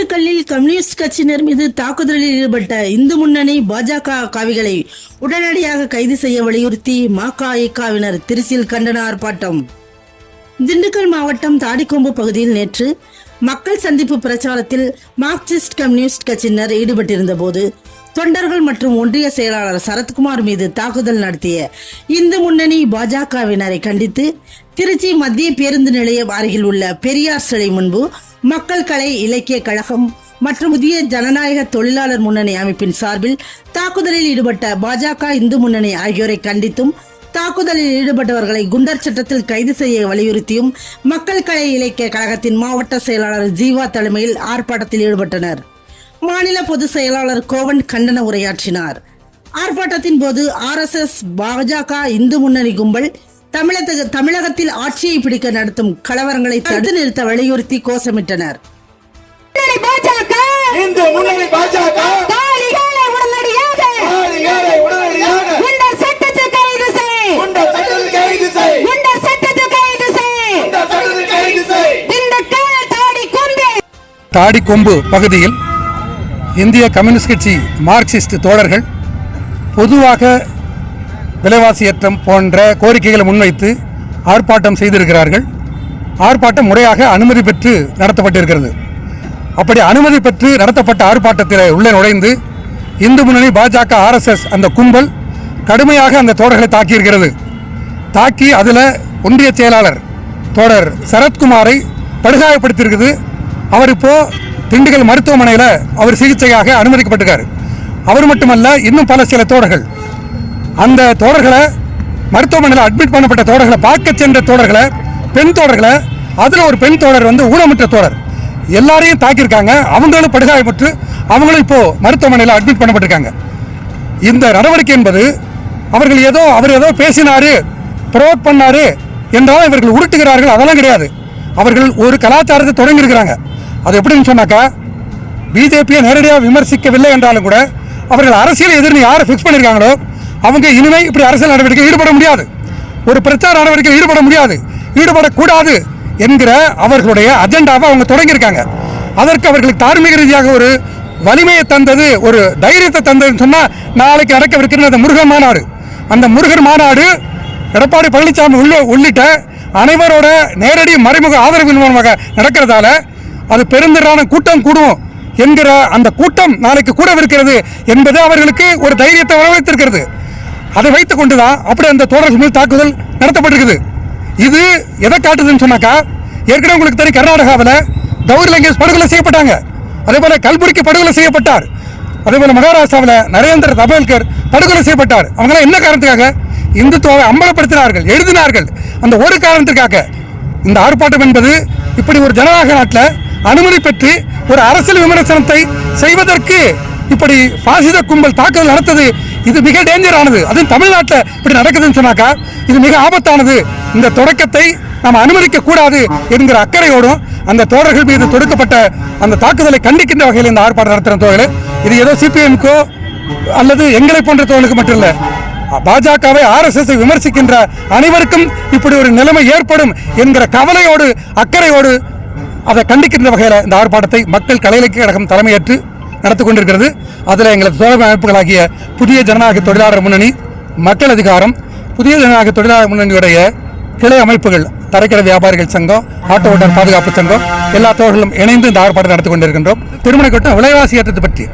திண்டுக்கல்லில் கம்யூனிஸ்ட் கட்சியினர் மீது தாக்குதலில் ஈடுபட்ட இந்து முன்னணி பாஜக காவிகளை உடனடியாக கைது செய்ய வலியுறுத்தி மகஇகாவினர் திருச்சியில் கண்டன ஆர்ப்பாட்டம். திண்டுக்கல் மாவட்டம் தாடிக்கொம்பு பகுதியில் நேற்று மக்கள் சந்திப்பு பிரச்சாரத்தில் மார்க்சிஸ்ட் கம்யூனிஸ்ட் கட்சியினர் ஈடுபட்டிருந்த போது தொண்டர்கள் மற்றும் ஒன்றிய செயலாளர் சரத்குமார் மீது தாக்குதல் நடத்திய இந்து முன்னணி பாஜகவினரை கண்டித்து திருச்சி மத்திய பேருந்து நிலையம் அருகில் உள்ள பெரியார் சிலை முன்பு மக்கள் கலை இலக்கிய கழகம் மற்றும் புதிய ஜனநாயக தொழிலாளர் முன்னணி அமைப்பின் சார்பில் தாக்குதலில் ஈடுபட்ட பாஜக இந்து முன்னணி ஆகியோரை கண்டித்தும் தாக்குதலில் ஈடுபட்டவர்களை குண்டர் சட்டத்தில் கைது செய்ய வலியுறுத்தியும் மக்கள் கலை இலக்கிய கழகத்தின் மாவட்ட செயலாளர் ஜீவா தலைமையில் ஆர்ப்பாட்டத்தில் ஈடுபட்டனர். மாநில பொதுச் செயலாளர் கோவன் கண்டன உரையாற்றினார். ஆர்ப்பாட்டத்தின் போது ஆர்எஸ்எஸ் பாஜக இந்து முன்னணி கும்பல் தமிழக தமிழகத்தில் ஆட்சியை பிடிக்க நடத்தும் கலவரங்களை தடுத்து நிறுத்த வலியுறுத்தி கோஷமிட்டனர். தாடிக்கொம்பு பகுதியில் இந்திய கம்யூனிஸ்ட் கட்சி மார்க்சிஸ்ட் தோழர்கள் பொதுவாக விலைவாசி ஏற்றம் போன்ற கோரிக்கைகளை முன்வைத்து ஆர்ப்பாட்டம் செய்திருக்கிறார்கள். ஆர்ப்பாட்டம் முறையாக அனுமதி பெற்று நடத்தப்பட்டிருக்கிறது. அப்படி அனுமதி பெற்று நடத்தப்பட்ட ஆர்ப்பாட்டத்தில் உள்ளே நுழைந்து இந்து முன்னணி பாஜக ஆர்எஸ்எஸ் அந்த கும்பல் கடுமையாக அந்த தோழர்களை தாக்கியிருக்கிறது. தாக்கி அதில் ஒன்றிய செயலாளர் தோழர் சரத்குமாரை படுகாயப்படுத்தியிருக்குது. அவர் இப்போது திண்டுக்கல் மருத்துவமனையில் அவர் சிகிச்சையாக அனுமதிக்கப்பட்டிருக்காரு. அவர் மட்டுமல்ல இன்னும் பல சில தோழர்கள். அந்த தோழர்களை மருத்துவமனையில் அட்மிட் பண்ணப்பட்ட தோழர்களை பார்க்க சென்ற தோழர்களை பெண் தோழர்களை அதில் ஒரு பெண் தோழர் வந்து ஊனமுற்ற தோழர். எல்லாரையும் தாக்கியிருக்காங்க. அவங்களும் படுகாயப்பட்டு அவங்களும் இப்போது மருத்துவமனையில் அட்மிட் பண்ணப்பட்டிருக்காங்க. இந்த நடவடிக்கை என்பது அவர்கள் ஏதோ அவர் ஏதோ பேசினாரு ப்ரோட் பண்ணார் என்றால் இவர்கள் உருட்டுகிறார்கள் அதெல்லாம் கிடையாது. அவர்கள் ஒரு கலாச்சாரத்தை தொடங்கியிருக்கிறாங்க. அது எப்படின்னு சொன்னாக்கா பிஜேபியை நேரடியாக விமர்சிக்கவில்லை என்றாலும் கூட அவர்கள் அரசியல் எதிர்னு யாரை ஃபிக்ஸ் பண்ணியிருக்காங்களோ அவங்க இனிமேல் இப்படி அரசியல் நடவடிக்கை ஈடுபட முடியாது. ஒரு பிரச்சார நடவடிக்கை ஈடுபட முடியாது. ஈடுபடக்கூடாது என்கிற அவர்களுடைய அஜெண்டாவை அவங்க தொடங்கியிருக்காங்க. அதற்கு அவர்களுக்கு தார்மீக ரீதியாக ஒரு வலிமையை தந்தது ஒரு தைரியத்தை தந்ததுன்னு சொன்னால் நாளைக்கு நடக்கவிருக்கிற அந்த முருகன் மாநாடு. அந்த முருகன் மாநாடு எடப்பாடி பழனிசாமி உள்ள உள்ளிட்ட அனைவரோட நேரடி மறைமுக ஆதரவின் மூலமாக நடக்கிறதால அது பெருந்திரளான கூட்டம் கூடும் என்கிற அந்த கூட்டம் நாளைக்கு கூடவிருக்கிறது என்பது அவர்களுக்கு ஒரு தைரியத்தை வரவழைத்திருக்கிறது. அதை வைத்துக் கொண்டுதான் அப்படி அந்த தோழர்கள் மீது தாக்குதல் நடத்தப்பட்டிருக்குது. இது எதை காட்டுதுன்னு சொன்னாக்கா ஏற்கனவே உங்களுக்கு தெரியும் கர்நாடகாவில் கௌரி லங்கேஷ் படுகொலை செய்யப்பட்டாங்க. அதே போல கல்புரிக்கு படுகொலை செய்யப்பட்டார். அதே போல மகாராஷ்டிராவில் நரேந்திர தபேல்கர் படுகொலை செய்யப்பட்டார். அவங்களாம் என்ன காரணத்துக்காக? இந்துத்துவாவை அம்பலப்படுத்தினார்கள் எழுதினார்கள். அந்த ஒரு காரணத்திற்காக. இந்த ஆர்ப்பாட்டம் என்பது இப்படி ஒரு ஜனநாயக நாட்டில் அனுமதி பெற்று ஒரு அரசியல் விமர்சனத்தை செய்வதற்கு இப்படி பாசித கும்பல் தாக்குதல் நடத்தது இது மிக டேஞ்சரானது. அதுவும் தமிழ்நாட்டில் இப்படி நடக்குதுன்னு சொன்னாக்கா இது மிக ஆபத்தானது. இந்த தொடக்கத்தை நாம் அனுமதிக்க கூடாது என்கிற அக்கறையோடும் அந்த தோழர்கள் மீது தொடுக்கப்பட்ட அந்த தாக்குதலை கண்டிக்கின்ற வகையில் இந்த ஆர்ப்பாட்டம் நடத்துகிற தோழர் இது ஏதோ சிபிஎம்க்கோ அல்லது எங்களை போன்ற தோழர்களுக்கு மட்டும் இல்லை பாஜகவை ஆர்எஸ்எஸ் விமர்சிக்கின்ற அனைவருக்கும் இப்படி ஒரு நிலைமை ஏற்படும் என்கிற கவலையோடு அக்கறையோடு அதை கண்டிக்கின்ற வகையில் இந்த ஆர்ப்பாட்டத்தை மக்கள் கலை இலக்கிய கழகம் தலைமையேற்று நடத்தி கொண்டிருக்கிறது. அதில் எங்களது தோழமை அமைப்புகளாகிய புதிய ஜனநாயக தொழிலாளர் முன்னணி மக்கள் அதிகாரம் புதிய ஜனநாயக தொழிலாளர் முன்னணியுடைய கிளை அமைப்புகள் தரைக்கடை வியாபாரிகள் சங்கம் ஆட்டோ ஓட்டர் பாதுகாப்பு சங்கம் எல்லா தோழர்களும் இணைந்து இந்த ஆர்ப்பாட்டம் நடத்தி கொண்டிருக்கின்றோம். திருமண கட்டம் விலைவாசி ஏற்றத்தை பற்றி.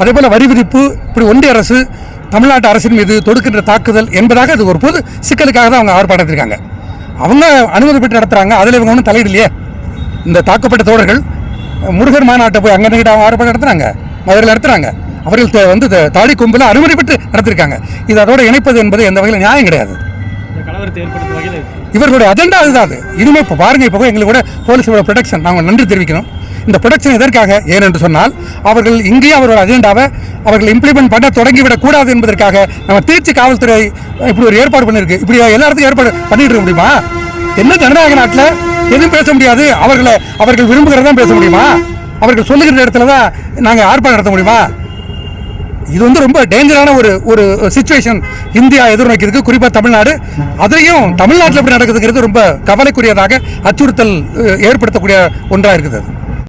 அதேபோல் வரி விதிப்பு இப்படி ஒன்றிய அரசு தமிழ்நாட்டு அரசின் மீது தொடுக்கின்ற தாக்குதல் என்பதாக அது ஒரு பொது சிக்கலுக்காக தான் அவங்க ஆர்ப்பாட்டத்திருக்காங்க அவங்க அனுமதி பெற்று நடத்துகிறாங்க அதில் இவங்க ஒன்றும் தலையிடலையே. இந்த தாக்கப்பட்ட தோழர்கள் முருகர் மாநாட்டை போய் அங்கே அவங்க ஆர்ப்பாட்டம் நடத்துறாங்க. மதுரையில் நடத்துறாங்க. அவர்கள் வந்து தாடி கொம்பில் அனுமதி பெற்று நடத்திருக்காங்க. இது அதோட இணைப்பது என்பது எந்த வகையில் நியாயம் கிடையாது. இவர்களுடைய அஜெண்டா அதுதான் அது. இனிமே இப்போ பாருங்க இப்போ கூட எங்களுக்கு கூட போலீஸோட ப்ரொடெக்ஷன் நாங்கள் நன்றி தெரிவிக்கணும். இந்த ப்ரொடெக்ஷன் எதற்காக? ஏனென்று சொன்னால் அவர்கள் இங்கேயே அவரோட அஜெண்டாவை அவர்கள் இம்ப்ளிமெண்ட் பண்ண தொடங்கிவிடக் கூடாது என்பதற்காக நம்ம திருச்சி காவல்துறை இப்படி ஒரு ஏற்பாடு பண்ணியிருக்கு இப்படி எல்லா இடத்துக்கும் ஏற்பாடு பண்ணிட்டு இருக்க முடியுமா? என்ன ஜனநாயக நாட்டில் எதுவும் பேச முடியாது. அவர்களை அவர்கள் விரும்புகிறதா பேச முடியுமா? அவர்கள் சொல்லுகிற இடத்துல தான் நாங்கள் ஆர்ப்பாட்டம் நடத்த முடியுமா? இது வந்து ரொம்ப டேஞ்சரான ஒரு ஒரு சுச்சுவேஷன் இந்தியா எதிர்நோக்கியிருக்கு. குறிப்பாக தமிழ்நாடு. அதுலேயும் தமிழ்நாட்டில் எப்படி நடக்குதுங்கிறது ரொம்ப கவலைக்குரியதாக அச்சுறுத்தல் ஏற்படுத்தக்கூடிய ஒன்றாக இருக்குது